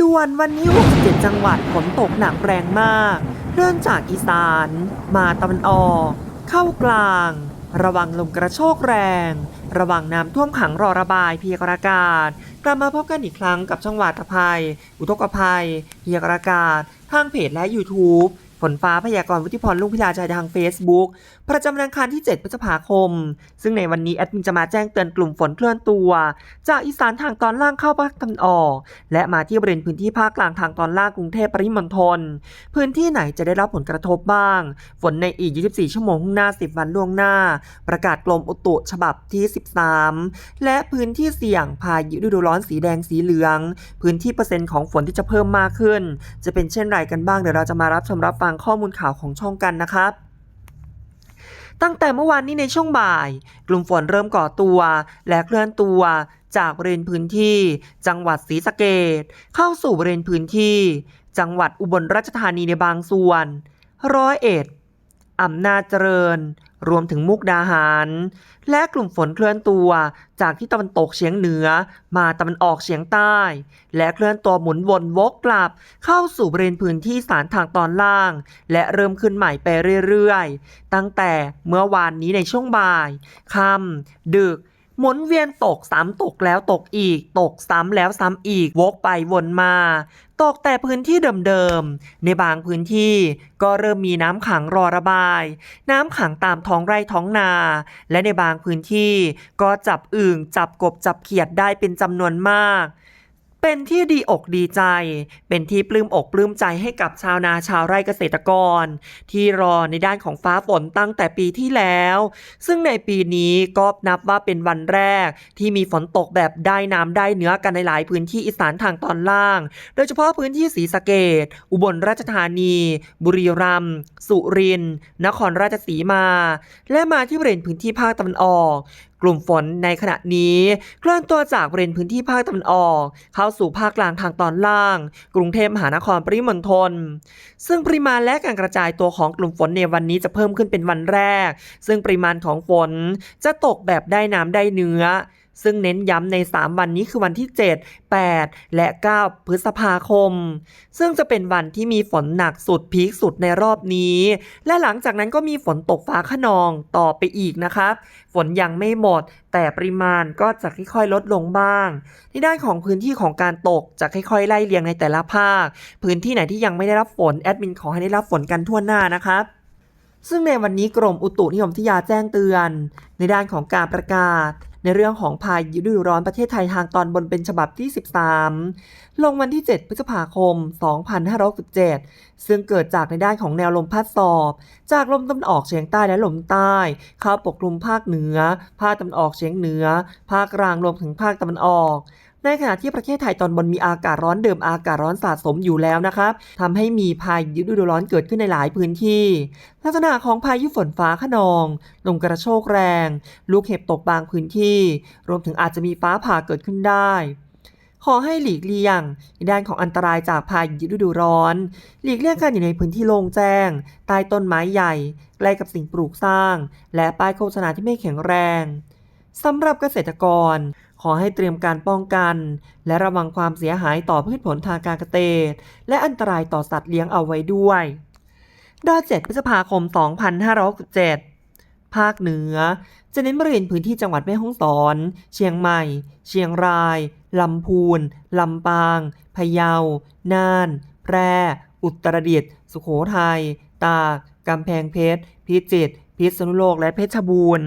ด่วนวันนี้ 67 จังหวัดฝนตกหนักแรงมากเริ่มจากอีสาน มาตะวันออก เข้ากลาง ระวังลมกระโชกแรง ระวังน้ำท่วมขังรอระบายเพียากรณ์อากาศ กลับมาพบกันอีกครั้งกับช่องวาตภัย อุทกภัย เพียากรณ์อากาศ ทางเพจและ YouTube ฝนฟ้าพยากรณ์วุฒิพรลุงพิลาใจทาง Facebook ประจำวันอังคารที่ 7 พฤษภาคม ซึ่งในวันนี้แอดมินจะมาแจ้งเตือนกลุ่มฝนเคลื่อนตัว จากอีสานทางตอนล่างเข้าภาคตะวันออก และมาที่บริเวณพื้นที่ภาคกลางทางตอนล่างกรุงเทพปริมณฑลพื้นที่ไหนจะได้รับผลกระทบบ้าง ฝนในอีก 24 ชั่วโมงข้างหน้า 10 วันล่วงหน้า ประกาศกรมอุตุฉบับที่ 13 และพื้นที่เสี่ยงพายุฤดูร้อนสีแดงสีเหลือง พื้นที่เปอร์เซ็นต์ของฝนที่จะเพิ่มมากขึ้น จะเป็นเช่นไรกันบ้างเดี๋ยวเราจะมารับชมรับฟังข้อมูลข่าวของช่องกันนะครับตั้งแต่เมื่อวานนี้ในช่วงบ่าย กลุ่มฝนเริ่มก่อตัว และเคลื่อนตัวจากบริเวณพื้นที่ จังหวัดศรีสะเกดเข้าสู่บริเวณพื้นที่ จังหวัดอุบลราชธานีในบางส่วน ร้อยเอ็ดอำนาจเจริญ รวมถึงมุกดาหาร และกลุ่มฝนเคลื่อนตัวจากที่ตะวันตกเฉียงเหนือมาตะวันออกเฉียงใต้ และเคลื่อนตัวหมุนวนวกกลับ เข้าสู่บริเวณพื้นที่สารทางตอนล่าง และเริ่มขึ้นใหม่ไปเรื่อยๆ ตั้งแต่เมื่อวานนี้ในช่วงบ่ายค่ำดึก หมุนเวียนตกซ้ำตกแล้วตกอีก ตกซ้ำแล้วซ้ำอีกวกไปวนมา ตกแต่พื้นที่เดิมๆ ในบางพื้นที่ก็เริ่มมีน้ำขังรอระบาย น้ำขังตามท้องไร่ท้องนา และในบางพื้นที่ก็จับอึ่งจับกบจับเขียดได้เป็นจำนวนมาก เป็นที่ดีอกดีใจ เป็นที่ปลื้มอกปลื้มใจให้กับชาวนาชาวไร่เกษตรกร ที่รอในด้านของฟ้าฝนตั้งแต่ปีที่แล้ว ซึ่งในปีนี้ก็นับว่าเป็นวันแรก ที่มีฝนตกแบบได้น้ำได้เนื้อกันในหลายพื้นที่อีสานทางตอนล่าง โดยเฉพาะพื้นที่ศรีสะเกดอุบลราชธานี บุรีรัมย์สุรินทร์นครราชสีมา และมาที่บริเวณพื้นที่ภาคตะวันออกกลุ่มฝนในขณะนี้เคลื่อนตัวจากบริเวณพื้นที่ภาคตะวันออก เข้าสู่ภาคกลางทางตอนล่าง กรุงเทพมหานครปริมณฑลซึ่งปริมาณและการกระจายตัวของกลุ่มฝนในวันนี้จะเพิ่มขึ้นเป็นวันแรก ซึ่งปริมาณของฝนจะตกแบบได้น้ำได้เนื้อ ซึ่งเน้นย้ำใน 3 วันนี้คือวันที่ 7 8 และ 9 พฤษภาคม ซึ่งจะเป็นวันที่มีฝนหนักสุดพีคสุดในรอบนี้ และหลังจากนั้นก็มีฝนตกฟ้าขนองต่อไปอีกนะครับ ฝนยังไม่หมด แต่ปริมาณก็จะค่อยๆลดลงบ้างที่ด้านของพื้นที่ของการตกจะค่อยๆ ไล่เรียงในแต่ละภาค พื้นที่ไหนที่ยังไม่ได้รับฝนแอดมินขอให้ได้รับฝนกันทั่วหน้านะครับซึ่งในวันนี้กรมอุตุนิยมวิทยาแจ้งเตือน ในด้านของการประกาศ ในเรื่องของพายุฤดูร้อนประเทศไทยทางตอนบนเป็นฉบับที่ 13 ลงวันที่ 7 พฤษภาคม 2567 ซึ่งเกิดจากในด้านของแนวลมพัดสอบ จากลมตะวันออกเฉียงใต้และลมใต้ เข้าปกคลุมภาคเหนือ ภาคตะวันออกเฉียงเหนือ ภาคกลางรวมถึงภาคตะวันออก ในขณะที่ประเทศไทยตอนบนมีอากาศร้อนเดิมอากาศร้อนสะสมอยู่แล้วนะครับทำให้มีพายุฤดูร้อนเกิดขึ้นในหลายพื้นที่ ลักษณะของพายุฝนฟ้าขนอง ลมกระโชกแรง ลูกเห็บตกบางพื้นที่ รวมถึงอาจจะมีฟ้าผ่าเกิดขึ้นได้ขอให้หลีกเลี่ยงในด้านของอันตรายจากพายุฤดูร้อน หลีกเลี่ยงการอยู่ในพื้นที่โล่งแจ้ง ใต้ต้นไม้ใหญ่ ใกล้กับสิ่งปลูกสร้าง และป้ายโฆษณาที่ไม่แข็งแรงสำหรับเกษตรกร ขอให้เตรียมการป้องกัน และระวังความเสียหายต่อพืชผลทางการเกษตร และอันตรายต่อสัตว์เลี้ยงเอาไว้ด้วยดอ7พฤษภาคม 2567 ภาคเหนือ จะเน้นบริเวณพื้นที่จังหวัดแม่ฮ่องสอน เชียงใหม่ เชียงราย ลำพูน ลำปาง พะเยา น่าน แพร่ อุตรดิตถ์ สุโขทัย ตาก กำแพงเพชร พิจิตร พิษณุโลก และเพชรบูรณ์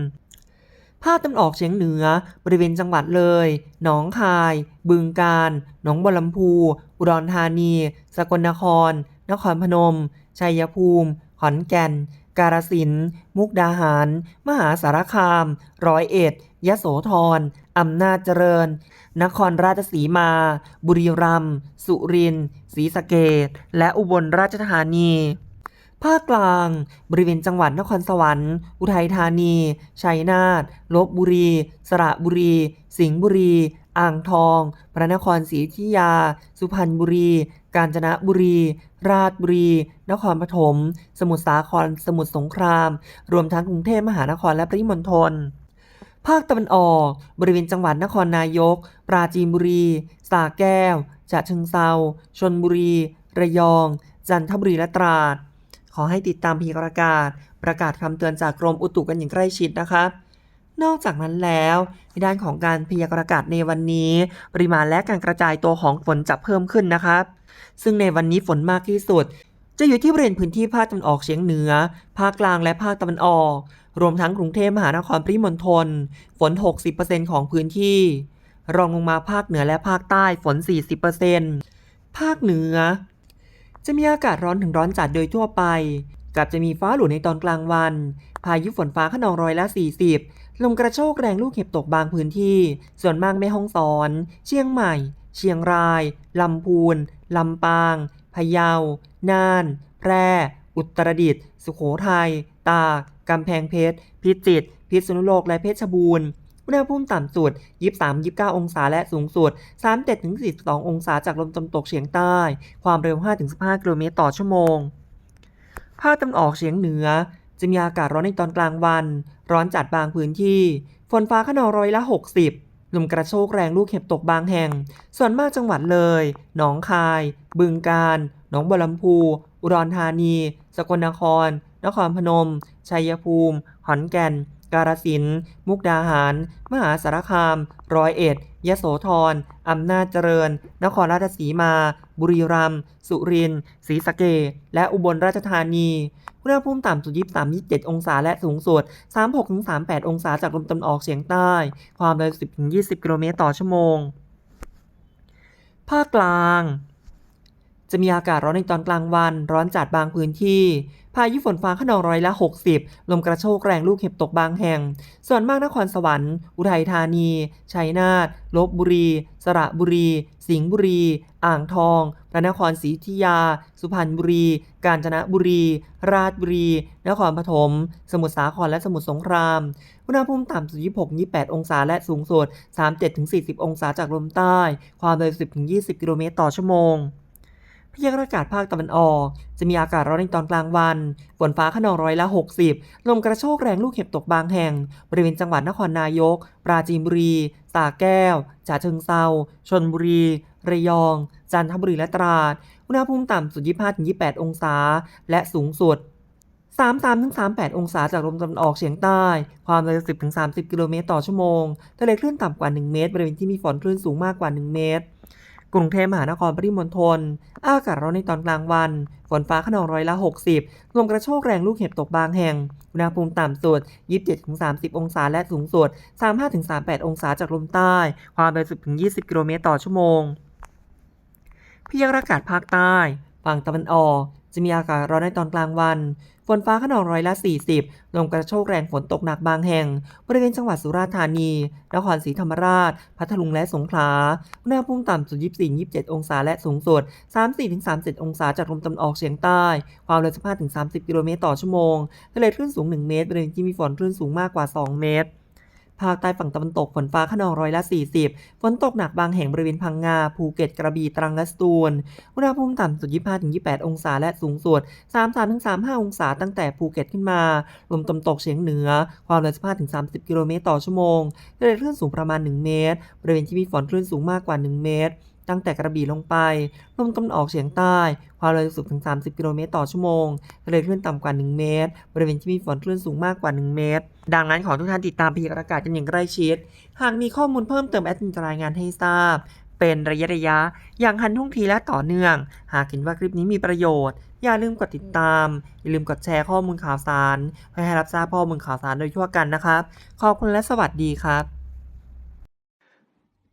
ภาคตะวันออกเฉียงเหนือ บริเวณจังหวัดเลย หนองคาย บึงกาฬ หนองบัวลำพู อุดรธานี สกลนคร นครพนม ชัยภูมิ ขอนแก่น กาฬสินธุ์มุกดาหาร มหาสารคาม ร้อยเอ็ด ยโสธร อำนาจเจริญ นครราชสีมา บุรีรัมย์ สุรินทร์ ศรีสะเกษและอุบลราชธานี ภาคกลาง บริเวณจังหวัดนครสวรรค์ อุทัยธานี ชัยนาท ลบบุรี สระบุรี สิงห์บุรี อ่างทอง พระนครศรีอยุธยา สุพรรณบุรี กาญจนบุรี ราชบุรี นครปฐม สมุทรสาคร สมุทรสงคราม รวมทั้งกรุงเทพมหานครและปริมณฑลภาคตะวันออก บริเวณจังหวัดนครนายก ปราจีนบุรี สระแก้วฉะเชิงเซาชนบุรี ระยอง จันทบุรีและตราด อให้ติดตามพยากรณ์อากาศ ประกาศคำเตือนจากกรมอุตุกันอย่างใกล้ชิดนะครับนอกจากนั้นแล้วในด้านของการพยากรณ์อากาศในวันนี้ ปริมาณและการกระจายตัวของฝนจะเพิ่มขึ้นนะครับ ซึ่งในวันนี้ฝนมากที่สุด จะอยู่ที่บริเวณพื้นที่ภาคตะวันออกเฉียงเหนือ ภาคกลางและภาคตะวันออก รวมทั้งกรุงเทพมหานครปริมณฑลฝน 60%ของพื้นที่ รองลงมาภาคเหนือและภาคใต้ฝน 40%ภาคเหนือ จะมีอากาศร้อนถึงร้อนจัดโดยทั่วไป กับจะมีฟ้าหลุดในตอนกลางวัน พายุฝนฟ้าขนองร้อยละ 40 ลมกระโชกแรงลูกเห็บตกบางพื้นที่ ส่วนมากแม่ฮ่องสอน เชียงใหม่ เชียงราย ลำพูน ลำปาง พะเยา น่าน แพร่ อุตรดิตถ์ สุโขทัย ตาก กำแพงเพชร พิจิตร พิษณุโลก และเพชรบูรณ์ อุณหภูมิต่ำสุด 23-29 องศาและสูงสุด 37-42 องศาจากลมตะวันตกเฉียงใต้ ความเร็ว 5-15 กิโลเมตรต่อชั่วโมง ภาคตะวันออกเฉียงเหนือ จะมีอากาศร้อนในตอนกลางวัน ร้อนจัดบางพื้นที่ ฝนฟ้าขนองร้อยละ 60ลมกระโชกแรงลูกเห็บตกบางแห่ง ส่วนมากจังหวัดเลย หนองคาย บึงกาฬ หนองบัวลำพู อุดรธานี สกลนคร นครพนม ชัยภูมิ ขอนแก่น กาฬสิน มุกดาหาร มหาสารคาม ร้อยเอ็ด ยโสธร อำนาจเจริญ นครราชสีมา บุรีรัมย์ สุรินทร์ ศรีสะเกษและอุบลราชธานีอุณหภูมิต่ำสุด 23-27 องศาและสูงสุด 36-38 องศาจากลมตะวันออกเฉียงใต้ ความเร็ว 10-20 กิโลเมตรต่อชั่วโมง ภาคกลาง จะมีอากาศร้อนในตอนกลางวัน ร้อนจัดบางพื้นที่ พายุฝนฟ้าขนองร้อยละ 60 ลมกระโชกแรงลูกเห็บตกบางแห่ง ส่วนมากนครสวรรค์ อุทัยธานี ชัยนาท ลบบุรี สระบุรี สิงห์บุรี อ่างทองพระนครศรีอยุธยา สุพรรณบุรี กาญจนบุรี ราชบุรี นครปฐม สมุทรสาคร และสมุทรสงคราม อุณหภูมิต่ำสุด 26-28 องศา และสูงสุด 37-40 องศาจากลมใต้ ความเร็ว 10-20 กิโลเมตรต่อชั่วโมง พยากรณ์อากาศภาคตะวันออก จะมีอากาศร้อนในตอนกลางวัน ฝนฟ้าขนองร้อยละ 60 ลมกระโชกแรงลูกเห็บตกบางแห่ง บริเวณจังหวัดนครนายก ปราจีนบุรีสระแก้วฉะเชิงเซาชนบุรี ระยอง จันทบุรีและตราด อุณหภูมิต่ำสุด 25-28 องศา และสูงสุด33-38 องศาจากลมตะวันออกเฉียงใต้ ความเร็ว 10-30 กิโลเมตรต่อชั่วโมง ทะเลคลื่นต่ำกว่า 1 เมตร บริเวณที่มีฝนคลื่นสูงมากกว่า 1 เมตร กรุงเทพมหานครปริมณฑลอากาศร้อนในตอนกลางวัน ฝนฟ้าขนองร้อยละ 60 ลมกระโชกแรงลูกเห็บตกบางแห่ง อุณหภูมิต่ำสุด 27-30 องศาและสูงสุด 35-38 องศาจากลมใต้ ความเร็ว10-20 กิโลเมตรต่อชั่วโมง พยากรณ์อากาศภาคใต้ ฝั่งตะวันออก จะมีอากาศร้อนในตอนกลางวัน ฝนฟ้าขนองร้อยละ 40 ลมกระโชกแรงฝนตกหนักบางแห่ง บริเวณจังหวัดสุราษฎร์ธานี นครศรีธรรมราช พัทลุงและสงขลา อุณหภูมิต่ำสุด 24-27 องศาและสูงสุด 34-37 องศาจากลมตะวันออกเฉียงใต้ ความเร็ว 15-30 กิโลเมตรต่อชั่วโมงทะเลคลื่นสูง 1 เมตร บริเวณที่มีฝนคลื่นสูงมากกว่า 2 เมตร ภาคใต้ฝั่งตะวันตกฝนฟ้าขนองร้อยละ 40 ฝนตกหนักบางแห่งบริเวณพังงา ภูเก็ตกระบี่ตรังและสตูล อุณหภูมิต่ำสุด 25-28 องศาและสูงสุด 33-35 องศาตั้งแต่ภูเก็ตขึ้นมา ลมตะวันตกเฉียงเหนือ ความเร็ว 15-30 กิโลเมตรต่อชั่วโมงทะเลคลื่นสูงประมาณ 1 เมตร บริเวณที่มีฝนคลื่นสูงมากกว่า 1 เมตร ตั้งแต่กระบี่ลงไปลมตะวันออกเฉียงใต้ ความเร็วสูงถึง 30 กิโลเมตรต่อชั่วโมงทะเลคลื่นต่ำกว่า 1 เมตร บริเวณที่มีฝนคลื่นสูงมากกว่า 1 เมตร ดังนั้นขอทุกท่านติดตามพยากรณ์อากาศกันอย่างใกล้ชิด หากมีข้อมูลเพิ่มเติมแอดมินจะรายงานให้ทราบ เป็นระยะระยะ อย่างทันท่วงทีและต่อเนื่อง หากเห็นว่าคลิปนี้มีประโยชน์ อย่าลืมกดติดตาม อย่าลืมกดแชร์ข้อมูลข่าวสารเพื่อให้รับทราบข้อมูลข่าวสารโดยทั่วกันนะครับ ขอบคุณและสวัสดีครับ